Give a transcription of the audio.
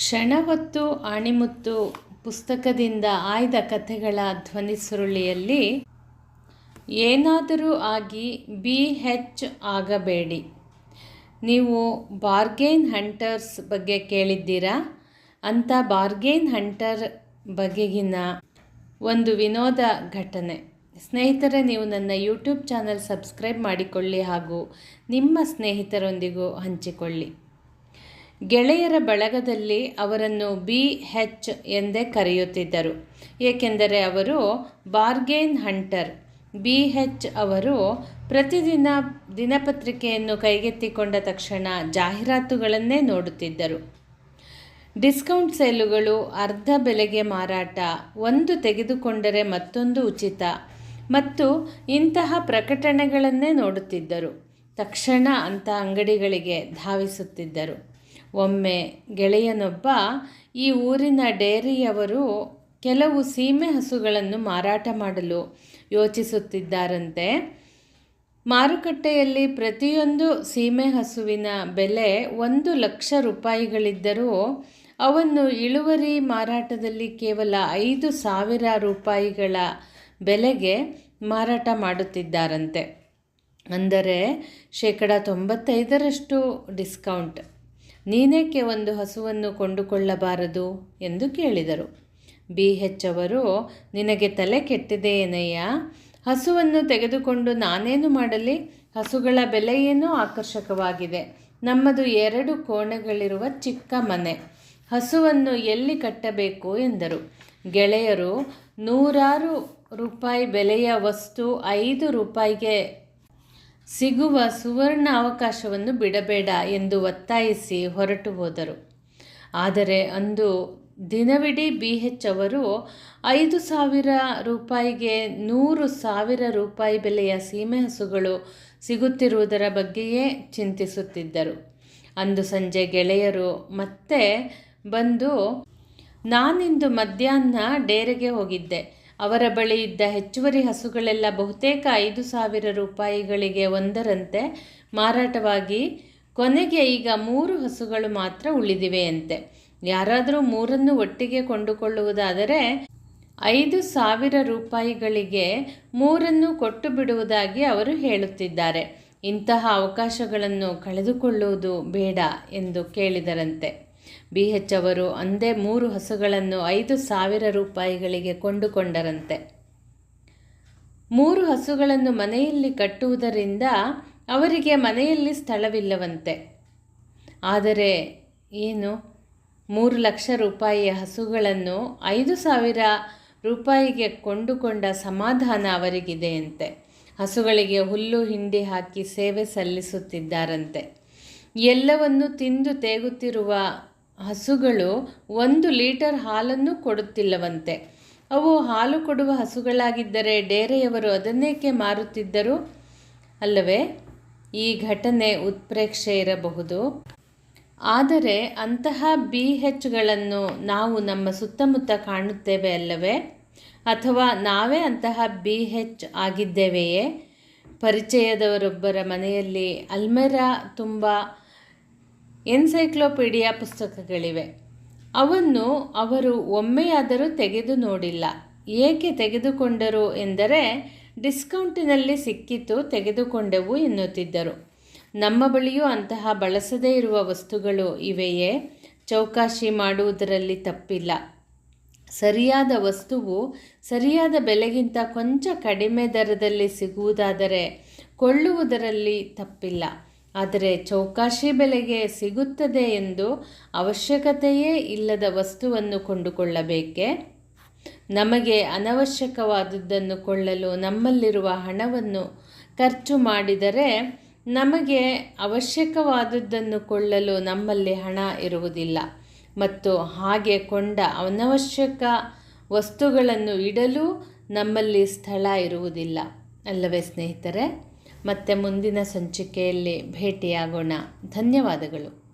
ಕ್ಷಣ ಹೊತ್ತು ಆಣಿಮುತ್ತು ಪುಸ್ತಕದಿಂದ ಆಯ್ದ ಕಥೆಗಳ ಧ್ವನಿ ಸುರುಳಿಯಲ್ಲಿ ಏನಾದರೂ ಆಗಿ ಬಿ ಹೆಚ್ ಆಗಬೇಡಿ. ನೀವು ಬಾರ್ಗೇನ್ ಹಂಟರ್ಸ್ ಬಗ್ಗೆ ಕೇಳಿದ್ದೀರಾ? ಅಂಥ ಬಾರ್ಗೇನ್ ಹಂಟರ್ ಬಗೆಗಿನ ಒಂದು ವಿನೋದ ಘಟನೆ. ಸ್ನೇಹಿತರೆ, ನೀವು ನನ್ನ ಯೂಟ್ಯೂಬ್ ಚಾನಲ್ ಸಬ್ಸ್ಕ್ರೈಬ್ ಮಾಡಿಕೊಳ್ಳಿ ಹಾಗೂ ನಿಮ್ಮ ಸ್ನೇಹಿತರೊಂದಿಗೂ ಹಂಚಿಕೊಳ್ಳಿ. ಗೆಳೆಯರ ಬಳಗದಲ್ಲಿ ಅವರನ್ನು ಬಿ ಹೆಚ್ ಎಂದೇ ಕರೆಯುತ್ತಿದ್ದರು. ಏಕೆಂದರೆ ಅವರು ಬಾರ್ಗೇನ್ ಹಂಟರ್. ಬಿ ಹೆಚ್ ಅವರು ಪ್ರತಿದಿನ ದಿನಪತ್ರಿಕೆಯನ್ನು ಕೈಗೆತ್ತಿಕೊಂಡ ತಕ್ಷಣ ಜಾಹೀರಾತುಗಳನ್ನೇ ನೋಡುತ್ತಿದ್ದರು. ಡಿಸ್ಕೌಂಟ್ ಸೇಲುಗಳು, ಅರ್ಧ ಬೆಲೆಗೆ ಮಾರಾಟ, ಒಂದು ತೆಗೆದುಕೊಂಡರೆ ಮತ್ತೊಂದು ಉಚಿತ ಮತ್ತು ಇಂತಹ ಪ್ರಕಟಣೆಗಳನ್ನೇ ನೋಡುತ್ತಿದ್ದರು. ತಕ್ಷಣ ಅಂಥ ಅಂಗಡಿಗಳಿಗೆ ಧಾವಿಸುತ್ತಿದ್ದರು. ಒಮ್ಮೆ ಗೆಳೆಯನೊಬ್ಬ ಈ ಊರಿನ ಡೇರಿಯವರು ಕೆಲವು ಸೀಮೆ ಹಸುಗಳನ್ನು ಮಾರಾಟ ಮಾಡಲು ಯೋಚಿಸುತ್ತಿದ್ದಾರಂತೆ. ಮಾರುಕಟ್ಟೆಯಲ್ಲಿ ಪ್ರತಿಯೊಂದು ಸೀಮೆ ಹಸುವಿನ ಬೆಲೆ ಒಂದು ಲಕ್ಷ ರೂಪಾಯಿಗಳಿದ್ದರೂ ಅವನ್ನು ಇಳುವರಿ ಮಾರಾಟದಲ್ಲಿ ಕೇವಲ ಐದು ಸಾವಿರ ರೂಪಾಯಿಗಳ ಬೆಲೆಗೆ ಮಾರಾಟ ಮಾಡುತ್ತಿದ್ದಾರಂತೆ. ಅಂದರೆ ಶೇಕಡ ತೊಂಬತ್ತೈದರಷ್ಟು ಡಿಸ್ಕೌಂಟ್. ನೀನೇಕೆ ಒಂದು ಹಸುವನ್ನು ಕೊಂಡುಕೊಳ್ಳಬಾರದು ಎಂದು ಕೇಳಿದರು. ಬಿ ಹೆಚ್ ಅವರು ನಿನಗೆ ತಲೆ ಕೆಟ್ಟಿದೆಯೇನಯ್ಯ ಹಸುವನ್ನು ತೆಗೆದುಕೊಂಡು ನಾನೇನು ಮಾಡಲಿ? ಹಸುಗಳ ಬೆಲೆಯೇನೂ ಆಕರ್ಷಕವಾಗಿದೆ. ನಮ್ಮದು ಎರಡು ಕೋಣೆಗಳಿರುವ ಚಿಕ್ಕ ಮನೆ. ಹಸುವನ್ನು ಎಲ್ಲಿ ಕಟ್ಟಬೇಕು ಎಂದರು. ಗೆಳೆಯರು, ನೂರಾರು ರೂಪಾಯಿ ಬೆಲೆಯ ವಸ್ತು ಐದು ರೂಪಾಯಿಗೆ ಸಿಗುವ ಸುವರ್ಣ ಅವಕಾಶವನ್ನು ಬಿಡಬೇಡ ಎಂದು ಒತ್ತಾಯಿಸಿ ಹೊರಟು ಹೋದರು. ಆದರೆ ಅಂದು ದಿನವಿಡೀ ಬಿ ಹೆಚ್ ಅವರು ಐದು ಸಾವಿರ ರೂಪಾಯಿಗೆ ನೂರು ಸಾವಿರ ರೂಪಾಯಿ ಬೆಲೆಯ ಸೀಮೆ ಹಸುಗಳು ಸಿಗುತ್ತಿರುವುದರ ಬಗ್ಗೆಯೇ ಚಿಂತಿಸುತ್ತಿದ್ದರು. ಅಂದು ಸಂಜೆ ಗೆಳೆಯರು ಮತ್ತೆ ಬಂದು ನಾನಿಂದು ಮಧ್ಯಾಹ್ನ ಡೇರೆಗೆ ಹೋಗಿದ್ದೆ. ಅವರ ಬಳಿ ಇದ್ದ ಹೆಚ್ಚುವರಿ ಹಸುಗಳೆಲ್ಲ ಬಹುತೇಕ ಐದು ಸಾವಿರ ರೂಪಾಯಿಗಳಿಗೆ ಒಂದರಂತೆ ಮಾರಾಟವಾಗಿ ಕೊನೆಗೆ ಈಗ ಮೂರು ಹಸುಗಳು ಮಾತ್ರ ಉಳಿದಿವೆಯಂತೆ. ಯಾರಾದರೂ ಮೂರನ್ನು ಒಟ್ಟಿಗೆ ಕೊಂಡುಕೊಳ್ಳುವುದಾದರೆ ಐದು ಸಾವಿರ ರೂಪಾಯಿಗಳಿಗೆ ಮೂರನ್ನು ಕೊಟ್ಟು ಬಿಡುವುದಾಗಿ ಅವರು ಹೇಳುತ್ತಿದ್ದಾರೆ. ಇಂತಹ ಅವಕಾಶಗಳನ್ನು ಕಳೆದುಕೊಳ್ಳುವುದು ಬೇಡ ಎಂದು ಕೇಳಿದರಂತೆ. ಬಿ ಹೆಚ್ ಅವರು ಅಂದೇ ಮೂರು ಹಸುಗಳನ್ನು ಐದು ಸಾವಿರ ರೂಪಾಯಿಗಳಿಗೆ ಕೊಂಡುಕೊಂಡರಂತೆ. ಮೂರು ಹಸುಗಳನ್ನು ಮನೆಯಲ್ಲಿ ಕಟ್ಟುವುದರಿಂದ ಅವರಿಗೆ ಮನೆಯಲ್ಲಿ ಸ್ಥಳವಿಲ್ಲವಂತೆ. ಆದರೆ ಏನು? ಮೂರು ಲಕ್ಷ ರೂಪಾಯಿಯ ಹಸುಗಳನ್ನು ಐದು ಸಾವಿರ ರೂಪಾಯಿಗೆ ಕೊಂಡುಕೊಂಡ ಸಮಾಧಾನ ಅವರಿಗಿದೆಯಂತೆ. ಹಸುಗಳಿಗೆ ಹುಲ್ಲು, ಹಿಂಡಿ ಹಾಕಿ ಸೇವೆ ಸಲ್ಲಿಸುತ್ತಿದ್ದಾರಂತೆ. ಎಲ್ಲವನ್ನು ತಿಂದು ತೇಗುತ್ತಿರುವ ಹಸುಗಳು ಒಂದು ಲೀಟರ್ ಹಾಲನ್ನು ಕೊಡುತ್ತಿಲ್ಲವಂತೆ. ಅವು ಹಾಲು ಕೊಡುವ ಹಸುಗಳಾಗಿದ್ದರೆ ಡೇರೆಯವರು ಅದನ್ನೇಕೆ ಮಾರುತ್ತಿದ್ದರು? ಅಲ್ಲವೇ, ಈ ಘಟನೆ ಉತ್ಪ್ರೇಕ್ಷೆ ಇರಬಹುದು. ಆದರೆ ಅಂತಹ ಬಿ ಹೆಚ್ಗಳನ್ನು ನಾವು ನಮ್ಮ ಸುತ್ತಮುತ್ತ ಕಾಣುತ್ತೇವೆ ಅಲ್ಲವೇ? ಅಥವಾ ನಾವೇ ಅಂತಹ ಬಿ ಹೆಚ್ ಆಗಿದ್ದೇವೆಯೇ? ಪರಿಚಯದವರೊಬ್ಬರ ಮನೆಯಲ್ಲಿ ಅಲ್ಮೆರಾ ತುಂಬ ಎನ್ಸೈಕ್ಲೋಪೀಡಿಯಾ ಪುಸ್ತಕಗಳಿವೆ. ಅವನ್ನು ಅವರು ಒಮ್ಮೆಯಾದರೂ ತೆಗೆದು ನೋಡಿಲ್ಲ. ಏಕೆ ತೆಗೆದುಕೊಂಡರು ಎಂದರೆ ಡಿಸ್ಕೌಂಟಿನಲ್ಲಿ ಸಿಕ್ಕಿತು, ತೆಗೆದುಕೊಂಡೆವು ಎನ್ನುತ್ತಿದ್ದರು. ನಮ್ಮ ಬಳಿಯೂ ಅಂತಹ ಬಳಸದೇ ಇರುವ ವಸ್ತುಗಳು ಇವೆಯೇ? ಚೌಕಾಶಿ ಮಾಡುವುದರಲ್ಲಿ ತಪ್ಪಿಲ್ಲ. ಸರಿಯಾದ ವಸ್ತುವು ಸರಿಯಾದ ಬೆಲೆಗಿಂತ ಕೊಂಚ ಕಡಿಮೆ ದರದಲ್ಲಿ ಸಿಗುವುದಾದರೆ ಕೊಳ್ಳುವುದರಲ್ಲಿ ತಪ್ಪಿಲ್ಲ. ಆದರೆ ಚೌಕಾಶಿ ಬೆಲೆಗೆ ಸಿಗುತ್ತದೆ ಎಂದು ಅವಶ್ಯಕತೆಯೇ ಇಲ್ಲದ ವಸ್ತುವನ್ನು ಕೊಂಡುಕೊಳ್ಳಬೇಕೆ? ನಮಗೆ ಅನವಶ್ಯಕವಾದದ್ದನ್ನು ಕೊಳ್ಳಲು ನಮ್ಮಲ್ಲಿರುವ ಹಣವನ್ನು ಖರ್ಚು ಮಾಡಿದರೆ ನಮಗೆ ಅವಶ್ಯಕವಾದದ್ದನ್ನು ಕೊಳ್ಳಲು ನಮ್ಮಲ್ಲಿ ಹಣ ಇರುವುದಿಲ್ಲ. ಮತ್ತು ಹಾಗೆ ಕೊಂಡ ಅನವಶ್ಯಕ ವಸ್ತುಗಳನ್ನು ಇಡಲು ನಮ್ಮಲ್ಲಿ ಸ್ಥಳ ಇರುವುದಿಲ್ಲ. ಅಲ್ಲವೇ ಸ್ನೇಹಿತರೆ? ಮತ್ತೆ ಮುಂದಿನ ಸಂಚಿಕೆಯಲ್ಲಿ ಭೇಟಿಯಾಗೋಣ. ಧನ್ಯವಾದಗಳು.